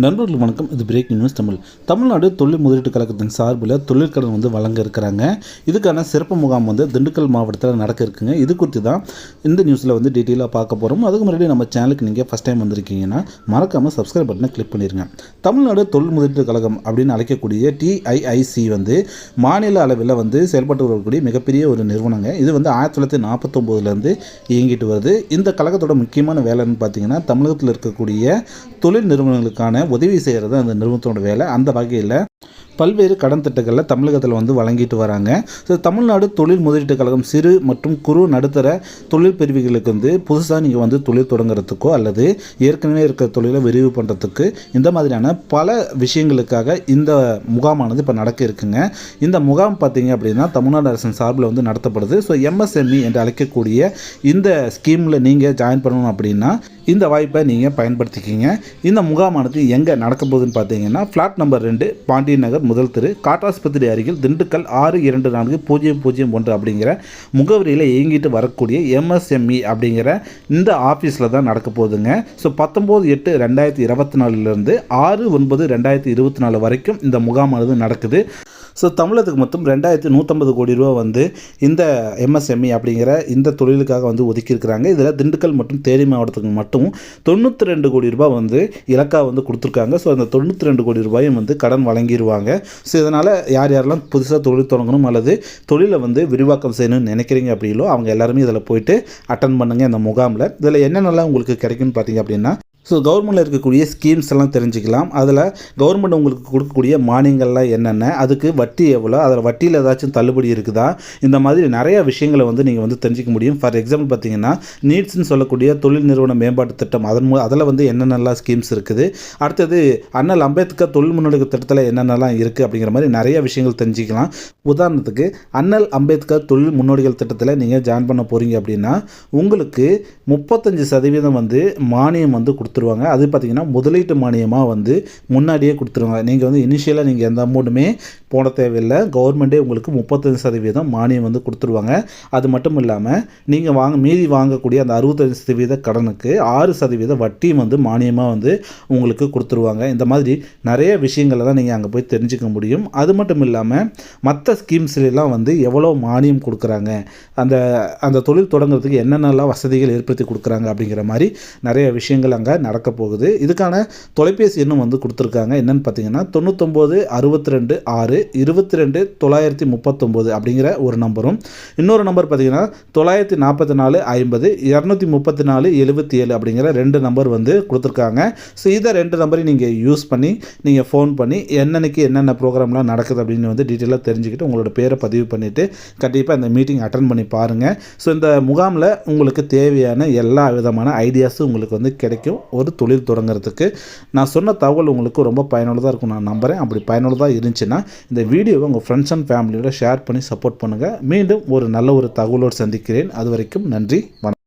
நண்பர்கள் வணக்கம். இது பிரேக்கிங் நியூஸ் தமிழ். தமிழ்நாடு தொழில் முதலீட்டு கழகத்தின் சார்பில் தொழிற்கடன் வந்து வழங்க இருக்கிறாங்க. இதுக்கான சிறப்பு முகாம் வந்து திண்டுக்கல் மாவட்டத்தில் நடக்க இருக்குங்க. இது குறித்து தான் இந்த நியூஸில் வந்து டீட்டெயிலாக பார்க்க போகிறோம் அதுக்கு முன்னாடி நம்ம சேனலுக்கு நீங்கள் ஃபஸ்ட் டைம் வந்திருக்கீங்கன்னா மறக்காமல் சப்ஸ்கிரைப் பட்டனை கிளிக் பண்ணிடுங்க தமிழ்நாடு தொழில் முதலீட்டு கழகம் அப்படின்னு அழைக்கக்கூடிய டிஐஐசி வந்து மாநில அளவில் வந்து செயல்பட்டு வரக்கூடிய மிகப்பெரிய ஒரு நிறுவனங்க. இது வந்து ஆயிரத்தி தொள்ளாயிரத்தி நாற்பத்தொம்போதுலேருந்து இயங்கிட்டு வருது. இந்த கழகத்தோட முக்கியமான வேலைன்னு பார்த்தீங்கன்னா தமிழகத்தில் இருக்கக்கூடிய தொழில் நிறுவனங்களுக்கான உதவி செய்கிறது அந்த நிறுவனத்தோட வேலை. அந்த வகையில் பல்வேறு கடன் திட்டங்களில் தமிழகத்தில் வந்து வழங்கிட்டு வராங்க. ஸோ தமிழ்நாடு தொழில் முதலீட்டு கழகம் சிறு மற்றும் குறு நடுத்தர தொழில் பிரிவுகளுக்கு வந்து புதுசாக நீங்கள் வந்து தொழில் தொடங்குறதுக்கோ அல்லது ஏற்கனவே இருக்கிற தொழிலை விரிவு பண்ணுறதுக்கு இந்த மாதிரியான பல விஷயங்களுக்காக இந்த முகாமானது இப்போ நடக்க இருக்குங்க. இந்த முகாம் பார்த்தீங்க அப்படின்னா தமிழ்நாடு அரசின் சார்பில் வந்து நடத்தப்படுது. ஸோ எம்எஸ்எம்இ என்று அழைக்கக்கூடிய இந்த ஸ்கீமில் நீங்கள் ஜாயின் பண்ணணும் அப்படின்னா இந்த வாய்ப்பை நீங்கள் பயன்படுத்திக்கிங்க. இந்த முகாமானது எங்கே நடக்க போகுதுன்னு பார்த்தீங்கன்னா ஃப்ளாட் நம்பர் ரெண்டு பாண்டி பாண்டியன் நகர் முதல் தெரு காட்டாஸ்பத்திரி அருகில் திண்டுக்கல் ஆறு இரண்டு நான்கு பூஜ்ஜியம் பூஜ்ஜியம் ஒன்று அப்படிங்கிற முகவரியில் இயங்கிட்டு வரக்கூடிய எம்எஸ்எம்இ அப்படிங்கிற இந்த ஆஃபீஸில் தான் நடக்க போகுதுங்க. ஸோ பத்தொம்போது எட்டு ரெண்டாயிரத்தி இருபத்தி நாலுலேருந்து ஆறு ஒன்பது ரெண்டாயிரத்தி இருபத்தி நாலு வரைக்கும் இந்த முகாமானது நடக்குது. ஸோ தமிழகத்துக்கு மொத்தம் ரெண்டாயிரத்தி நூற்றம்பது கோடி ரூபா வந்து இந்த எம்எஸ்எம்இ அப்படிங்கிற இந்த தொழிலுக்காக வந்து ஒதுக்கியிருக்கிறாங்க. இதில் திண்டுக்கல் மற்றும் தேனி மாவட்டத்துக்கு மட்டும் தொண்ணூற்றி ரெண்டு கோடி ரூபாய் வந்து இலக்காக வந்து கொடுத்துருக்காங்க. ஸோ அந்த தொண்ணூற்றி ரெண்டு கோடி ரூபாயும் வந்து கடன் வழங்கிடுவாங்க ஸோ இதனால் யார் யாரெல்லாம் புதுசாக தொழில் தொடங்கணும் அல்லது தொழிலை வந்து விரிவாக்கம் செய்யணும்னு நினைக்கிறீங்க அப்படிங்களோ அவங்க எல்லாருமே இதில் போயிட்டு அட்டன் பண்ணுங்கள் அந்த முகாமில். இதில் என்னென்னலாம் உங்களுக்கு கிடைக்கும்னு பார்த்தீங்க அப்படின்னா ஸோ கவர்மெண்ட்டில் இருக்கக்கூடிய ஸ்கீம்ஸ் எல்லாம் தெரிஞ்சுக்கலாம். அதில் கவர்மெண்ட் உங்களுக்கு கொடுக்கக்கூடிய மானியங்கள்லாம் என்னென்ன? அதுக்கு வட்டி எவ்வளோ? அதில் வட்டியில் ஏதாச்சும் தள்ளுபடி இருக்குதா? இந்த மாதிரி நிறையா விஷயங்களை வந்து நீங்கள் வந்து தெரிஞ்சிக்க முடியும். ஃபார் எக்ஸாம்பிள் பார்த்தீங்கன்னா நீட்ஸ்னு சொல்லக்கூடிய தொழில் நிறுவன மேம்பாட்டு திட்டம். அதன் மூ அதில் வந்து என்னென்னலாம் ஸ்கீம்ஸ் இருக்குது? அடுத்தது அண்ணல் அம்பேத்கர் தொழில் முன்னெடுக்க திட்டத்தில் என்னென்னலாம் இருக்குது அப்படிங்கிற மாதிரி நிறைய விஷயங்கள் தெரிஞ்சுக்கலாம். உதாரணத்துக்கு அண்ணல் அம்பேத்கர் தொழில் முன்னோடிகள் திட்டத்தில் நீங்கள் ஜாயின் பண்ண போகிறீங்க அப்படின்னா உங்களுக்கு முப்பத்தஞ்சு சதவீதம் வந்து மானியம் வந்து கொடுத்து கொடுத்துருவாங்க. அது பார்த்திங்கன்னா முதலீட்டு மானியமாக வந்து முன்னாடியே கொடுத்துருவாங்க. நீங்கள் வந்து இனிஷியலாக நீங்கள் எந்த அமௌண்ட்டுமே போட தேவையில்லை. கவர்மெண்ட்டே உங்களுக்கு முப்பத்தஞ்சு சதவீதம் மானியம் வந்து கொடுத்துருவாங்க. அது மட்டும் இல்லாமல் நீங்கள் வாங்க மீதி வாங்கக்கூடிய அந்த அறுபத்தஞ்சு சதவீத கடனுக்கு ஆறு சதவீத வட்டியும் வந்து மானியமாக வந்து உங்களுக்கு கொடுத்துருவாங்க. இந்த மாதிரி நிறைய விஷயங்கள்லாம் தான் நீங்கள் அங்கே போய் தெரிஞ்சுக்க முடியும். அது மட்டும் இல்லாமல் மற்ற ஸ்கீம்ஸ்லாம் வந்து எவ்வளோ மானியம் கொடுக்குறாங்க? அந்த அந்த தொழில் தொடங்குறதுக்கு என்னென்னலாம் வசதிகள் ஏற்படுத்தி கொடுக்குறாங்க அப்படிங்கிற மாதிரி நிறைய விஷயங்கள் அங்கே நடக்க போகுது இதுக்கான தொலைபேசி எண்ணும் வந்து கொடுத்துருக்காங்க. என்னென்னு பார்த்தீங்கன்னா தொண்ணூத்தொம்பது அறுபத்தி ரெண்டு ஆறு இருபத்தி ரெண்டு தொள்ளாயிரத்தி முப்பத்தொம்போது அப்படிங்கிற ஒரு நம்பரும். இன்னொரு நம்பர் பார்த்தீங்கன்னா தொள்ளாயிரத்தி நாற்பத்தி நாலு ஐம்பது இரநூத்தி முப்பத்தி நாலு எழுபத்தி ஏழு அப்படிங்கிற ரெண்டு நம்பர் வந்து கொடுத்துருக்காங்க. ஸோ இதை ரெண்டு நம்பரையும் நீங்கள் யூஸ் பண்ணி நீங்கள் ஃபோன் பண்ணி என்னன்னைக்கு என்னென்ன ப்ரோக்ராம்லாம் நடக்குது அப்படின்னு வந்து டீட்டெயிலாக தெரிஞ்சுக்கிட்டு உங்களோட பேரை பதிவு பண்ணிவிட்டு கண்டிப்பாக இந்த மீட்டிங் அட்டன் பண்ணி பாருங்கள் ஸோ இந்த முகாமில் உங்களுக்கு தேவையான எல்லா விதமான ஐடியாஸும் உங்களுக்கு வந்து கிடைக்கும். ஒரு தொழில் தொடங்குறதுக்கு நான் சொன்ன தகவல் உங்களுக்கு ரொம்ப பயனுள்ளதாக இருக்கும். நான் நம்புகிறேன் அப்படி பயனுள்ளதாக இருந்துச்சுன்னா இந்த வீடியோவை உங்கள் ஃப்ரெண்ட்ஸ் அண்ட் ஃபேமிலியோட ஷேர் பண்ணி சப்போர்ட் பண்ணுங்கள் மீண்டும் ஒரு நல்ல ஒரு தகவலோடு சந்திக்கிறேன். அது வரைக்கும் நன்றி. வணக்கம்.